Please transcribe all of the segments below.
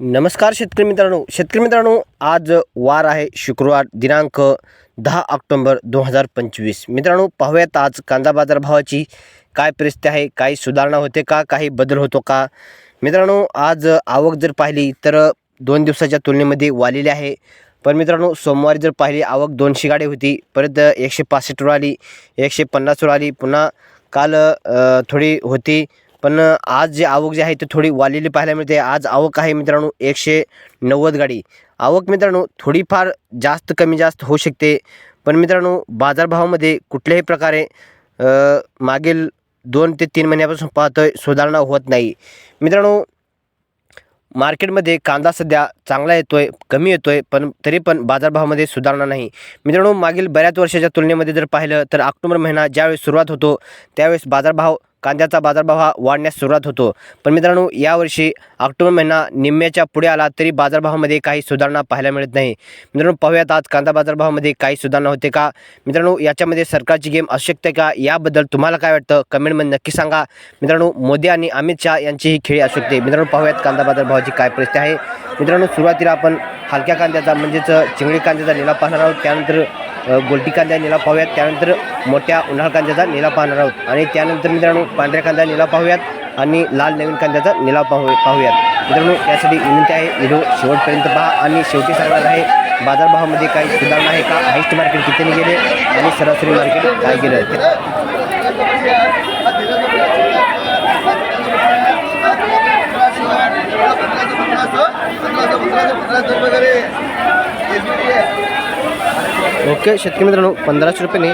नमस्कार शेतकरी मित्रांनो. शेतकरी मित्रांनो आज वार आहे शुक्रवार दिनांक दहा ऑक्टोंबर दोन हजार पंचवीस. मित्रांनो पाहूयात आज कांदा बाजार भावाची काय परिस्थिती आहे काही सुधारणा होते का काही बदल होतो का? मित्रांनो आज आवक जर पाहिली तर दोन दिवसाच्या तुलनेमध्ये वाढलेली आहे. पण मित्रांनो सोमवारी जर पाहिली आवक दोनशे गाडी होती. परत एकशे पासष्टवर आली एकशे पन्नासवर आली. पुन्हा काल थोडी होती पण आज जी आवक जी आहे ती थोडी वाढलेली पाहायला मिळते. आज आवक आहे मित्रांनो एकशे नव्वद गाडी. आवक मित्रांनो थोडीफार जास्त कमी जास्त होऊ शकते. पण मित्रांनो बाजारभावामध्ये कुठल्याही प्रकारे मागील दोन ते तीन महिन्यापासून पाहतोय सुधारणा होत नाही. मित्रांनो मार्केटमध्ये कांदा सध्या चांगला येतो आहे कमी येतो आहे पण तरी पण बाजारभावामध्ये सुधारणा नाही. मित्रांनो मागील बऱ्याच वर्षाच्या तुलनेमध्ये जर पाहिलं तर ऑक्टोबर महिना ज्यावेळेस सुरुवात होतो त्यावेळेस बाजारभाव कांद्याचा बाजारभाव हा वाढण्यास सुरुवात होतो. पण मित्रांनो यावर्षी ऑक्टोबर महिना निम्म्याच्या पुढे आला तरी बाजारभावामध्ये काही सुधारणा पाहायला मिळत नाही. मित्रांनो पाहूयात आज कांदा बाजारभावामध्ये काही सुधारणा होते का? मित्रांनो याच्यामध्ये सरकारची गेम असू शकते का? याबद्दल तुम्हाला काय वाटतं? कमेंटमध्ये नक्की सांगा. मित्रांनो मोदी आणि अमित शहा यांची ही खेळी असू शकते. मित्रांनो पाहूयात कांदा बाजारभावाची काय परिस्थिती आहे. मित्रांनो सुरुवातीला आपण हलक्या कांद्याचा म्हणजेच चिंगळी कांद्याचा लिलाव पाहणार आहोत. त्यानंतर गोलटी कांदा निला पाहूयात त्यानंतर मोठ्या उन्हाळ कांद्याचा निला पाहणार आहोत आणि त्यानंतर मित्रांनो पांढऱ्या कांदा निला पाहूयात आणि लाल नवीन कांद्याचा निला पाहू पाहूयात मित्रांनो यासाठी विनंती आहे व्हिडिओ शेवटपर्यंत पहा आणि शेवटी सांगणार आहे बाजारभावामध्ये काही सुधारणा आहे का हायस्ट मार्केट कितीने गेले आणि सरासरी मार्केट काय गेलं ते ओके शेतकरी मित्रांनो पंधराशे रुपयाने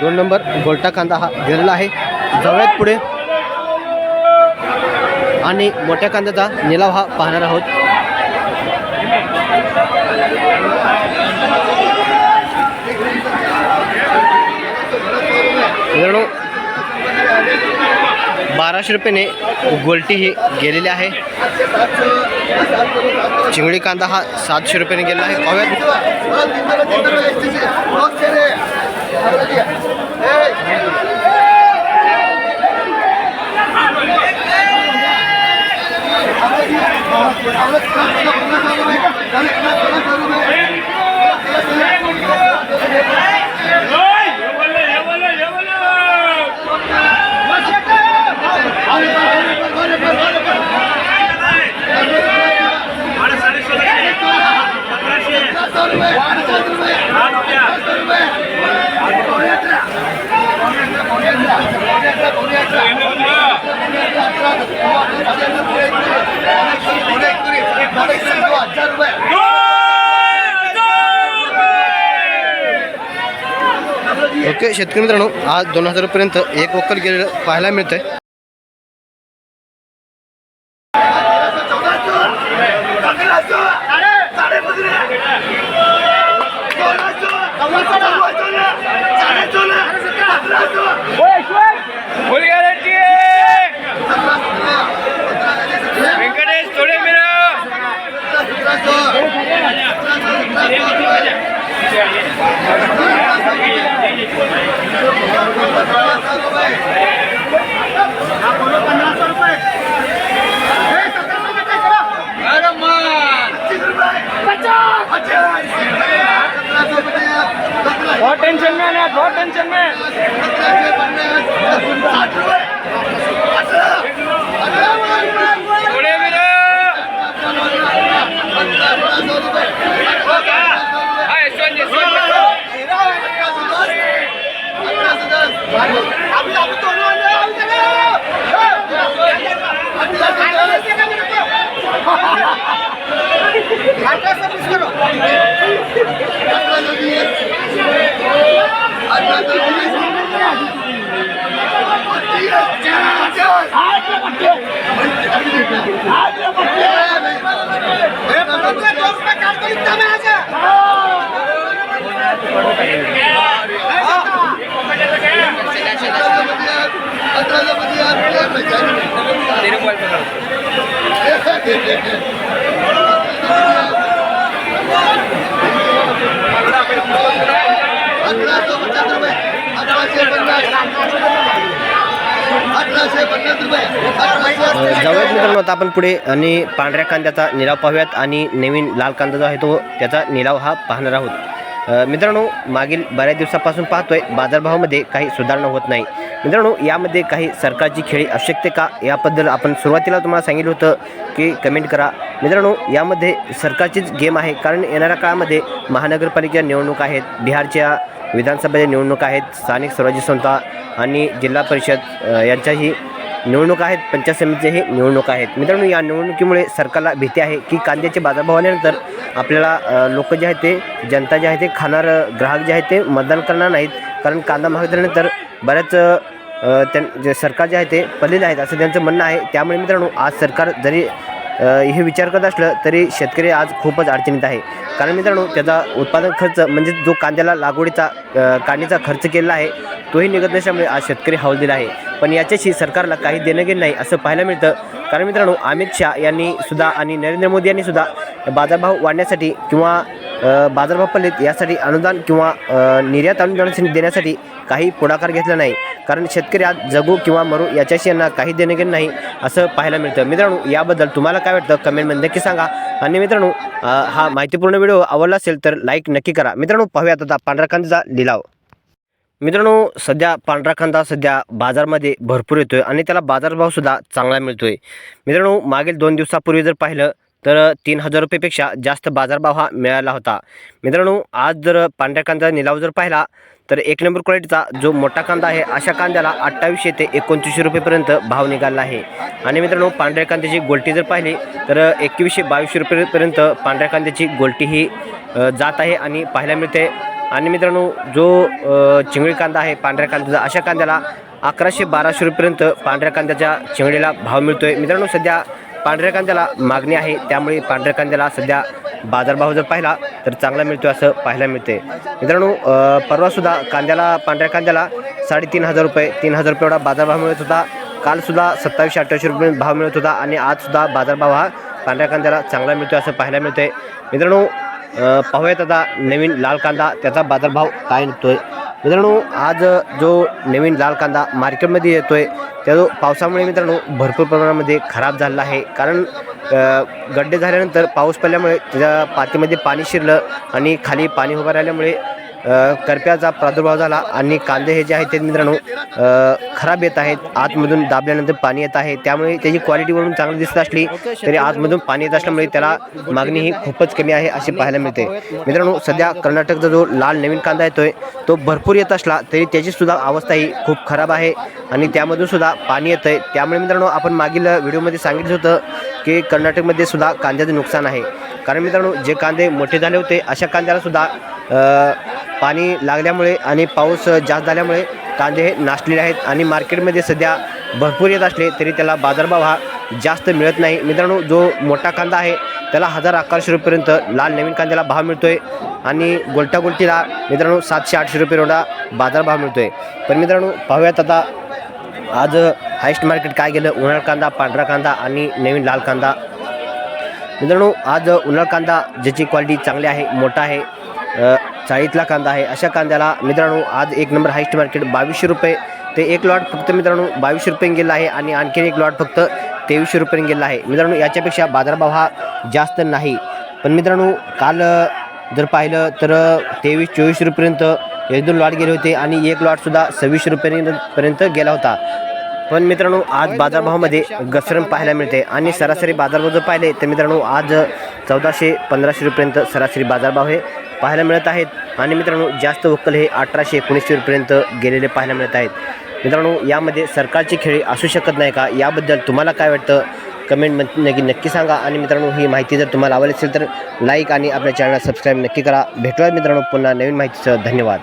दोन नंबर गोल्टा कांदा हा गेलेला आहे. जाऊयात पुढे. आणि मोठ्या कांद्याचा निलाव हा पाहणार आहोत. मित्रांनो बाराशे रुपयाने गोलटी ही गेलेली आहे. चिंगळी कांदा हा सातशे रुपयाने गेलेला आहे. पाहूयात. शेतकरी मित्रांनो आज दोन हजार पर्यंत एक वक्कल गेलेलं पाहायला मिळतंय. फुल टेंशन में। है बहुत टेंशन में थोडे मिळव हा यशवंत यशवंत जवळच जाऊयात मित्रांनो आता आपण पुढे आणि पांढऱ्या कांद्याचा निलाव पाहूयात आणि नवीन लाल कांदा जो आहे तो त्याचा निलाव हा पाहणार आहोत. मित्रांनो मागील बऱ्याच दिवसापासून पाहतोय बाजारभावामध्ये काही सुधारणा होत नाही. मित्रांनो यामध्ये काही सरकारची खेळी असू शकते का? याबद्दल आपण सुरुवातीला तुम्हाला सांगितलं होतं की कमेंट करा. मित्रांनो यामध्ये सरकारचीच गेम आहे कारण येणाऱ्या काळामध्ये महानगरपालिका निवडणूक आहेत बिहारच्या विधानसभेच्या निवडणूक आहेत स्थानिक स्वराज्य संस्था आणि जिल्हा परिषद यांच्याही निवडणूक आहेत पंचायत समितीचे निवडणूक आहेत. मित्रांनो या निवडणुकीमुळे सरकारला भीती आहे की कांद्याचे बाजारभाव आल्यानंतर आपल्याला लोक जे आहेत ते जनता जे आहे ते खाणार ग्राहक जे आहेत ते मतदान करणार नाहीत. कारण कांदा महाग झाल्यानंतर बऱ्याच त्यां जे सरकार जे आहे ते पडलेले आहेत असं त्यांचं म्हणणं आहे. त्यामुळे मित्रांनो आज सरकार जरी हे विचार करत असलं तरी शेतकरी आज खूपच अडचणीत आहे. कारण मित्रांनो त्याचा उत्पादन खर्च म्हणजे जो कांद्याला लागवडीचा काढणीचा खर्च केलेला आहे तोही निघत नसल्यामुळे आज शेतकरी हवालदिला आहे. पण याच्याशी सरकारला काही देणं घेणं नाही असं पाहायला मिळतं. कारण मित्रांनो अमित शहा यांनी सुद्धा आणि नरेंद्र मोदी यांनी सुद्धा बाजारभाव वाढण्यासाठी किंवा बाजारभाव पडलेत यासाठी अनुदान किंवा निर्यात अनुदान देण्यासाठी काही पुढाकार घेतला नाही. कारण शेतकरी आज जगू किंवा मरू याच्याशी यांना काही देणं घेणं नाही असं पाहायला मिळतं. मित्रांनो याबद्दल तुम्हाला काय वाटतं? कमेंटमध्ये नक्की सांगा. आणि मित्रांनो हा माहितीपूर्ण व्हिडिओ आवडला असेल तर लाईक नक्की करा. मित्रांनो पाहूयात आता पांढरा लिलाव. मित्रांनो सध्या पांढरा कांदा सध्या बाजारमध्ये भरपूर येतो आहे आणि त्याला बाजारभावसुद्धा चांगला मिळतो आहे मित्रांनो मागील दोन दिवसापूर्वी जर पाहिलं तर तीन हजार रुपयेपेक्षा जास्त बाजारभाव हा मिळाला होता. मित्रांनो आज जर पांढऱ्या कांद्याचा निलाव जर पाहिला तर एक नंबर क्वालिटीचा जो मोठा कांदा आहे अशा कांद्याला अठ्ठावीसशे ते एकोणतीसशे रुपयेपर्यंत भाव निघाला आहे. आणि मित्रांनो पांढऱ्या कांद्याची गोलटी जर पाहिली तर एकवीसशे बावीसशे रुपयेपर्यंत पांढऱ्या कांद्याची गोलटी ही जात आहे आणि पाहायला मिळते. आणि मित्रांनो जो चिंगळी कांदा आहे पांढऱ्या कांद्याचा अशा कांद्याला अकराशे बाराशे रुपयेपर्यंत पांढऱ्या कांद्याच्या चिंगडीला भाव मिळतो आहे मित्रांनो सध्या पांढऱ्या कांद्याला मागणी आहे. त्यामुळे पांढऱ्या कांद्याला सध्या बाजारभाव जर पाहिला तर चांगला मिळतो असं पाहायला मिळते मित्रांनो परवासुद्धा कांद्याला पांढऱ्या कांद्याला साडेतीन हजार रुपये तीन हजार रुपये एवढा बाजारभाव मिळत होता. कालसुद्धा सत्तावीसशे अठ्ठावीसशे रुपये भाव मिळत होता आणि आजसुद्धा बाजारभाव हा पांढऱ्या कांद्याला चांगला मिळतो असं पाहायला मिळते मित्रांनो पाहूयात आता नवीन लाल कांदा त्याचा बाजारभाव काय निघतोय? मित्रांनो आज जो नवीन लाल कांदा मार्केटमध्ये येतो आहे त्या जो पावसामुळे मित्रांनो भरपूर प्रमाणामध्ये खराब झालेला आहे. कारण गड्डे झाल्यानंतर पाऊस पडल्यामुळे त्याच्या पातीमध्ये पाणी शिरलं आणि खाली पाणी उभं राहिल्यामुळे करप्याचा प्रादुर्भाव झाला आणि कांदे हे जे आहेत ते मित्रांनो खराब येत आहेत. आतमधून दाबल्यानंतर पाणी येत आहे. त्यामुळे त्याची क्वालिटी म्हणून चांगली दिसत असली तरी आतमधून पाणी येत असल्यामुळे त्याला मागणी ही खूपच कमी आहे असे पाहायला मिळते. मित्रांनो सध्या कर्नाटकचा जो लाल नवीन कांदा येतोय तो भरपूर येत असला तरी त्याची सुद्धा अवस्था ही खूप खराब आहे आणि त्यामधून सुद्धा पाणी येतं आहे त्यामुळे मित्रांनो आपण मागील व्हिडिओमध्ये सांगितलं होतं की कर्नाटकमध्ये सुद्धा कांद्याचं नुकसान आहे. कारण मित्रांनो जे कांदे मोठे झाले होते अशा कांद्याला सुद्धा पाणी लागल्यामुळे आणि पाऊस जास्त झाल्यामुळे कांदे हे नासलेले आहेत आणि मार्केटमध्ये सध्या भरपूर येत असले तरी त्याला बाजारभाव हा जास्त मिळत नाही. मित्रांनो जो मोठा कांदा आहे त्याला हजार अकराशे रुपयेपर्यंत लाल नवीन कांद्याला भाव मिळतो आहे आणि गोलटागोलटीला मित्रांनो सातशे आठशे रुपये एवढा बाजारभाव मिळतो आहे पण मित्रांनो पाहूयात आता आज हायस्ट मार्केट काय गेलं? उन्हाळ कांदा पांढरा कांदा आणि नवीन लाल कांदा. मित्रांनो आज उन्हाळ कांदा ज्याची क्वालिटी चांगली आहे मोठा आहे चाळीतला कांदा आहे. अशा कांद्याला मित्रांनो आज एक नंबर हायस्ट मार्केट बावीसशे रुपये. ते एक लॉट फक्त मित्रांनो बावीसशे रुपये गेला आहे आणि आणखीन एक लॉट फक्त तेवीसशे रुपये गेला आहे. मित्रांनो याच्यापेक्षा बाजारभाव हा जास्त नाही. पण मित्रांनो काल जर पाहिलं तर तेवीस चोवीस रुपयेपर्यंत एक दोन लॉट गेले होते आणि एक लॉटसुद्धा सव्वीसशे रुपयेपर्यंत गेला होता. पण मित्रांनो आज बाजारभावामध्ये घसरण पाहायला मिळते आणि सरासरी बाजारभाव जर पाहिले तर मित्रांनो आज चौदाशे पंधराशे रुपयेपर्यंत सरासरी बाजारभाव हे पाहायला मिळत आहेत. आणि मित्रांनो जास्त वक्कल हे अठराशे एकोणीसशे रुपयेपर्यंत गेलेले पाहायला मिळत आहेत. मित्रांनो यामध्ये सरकारची खेळी असू शकत नाही का? याबद्दल तुम्हाला काय वाटतं? कमेंट नक्की नक्की सांगा. आणि मित्रांनो ही माहिती जर तुम्हाला आवडली असेल तर लाईक आणि आपल्या चॅनलला सबस्क्राईब नक्की करा. भेटूया मित्रांनो पुन्हा नवीन माहितीसह. धन्यवाद.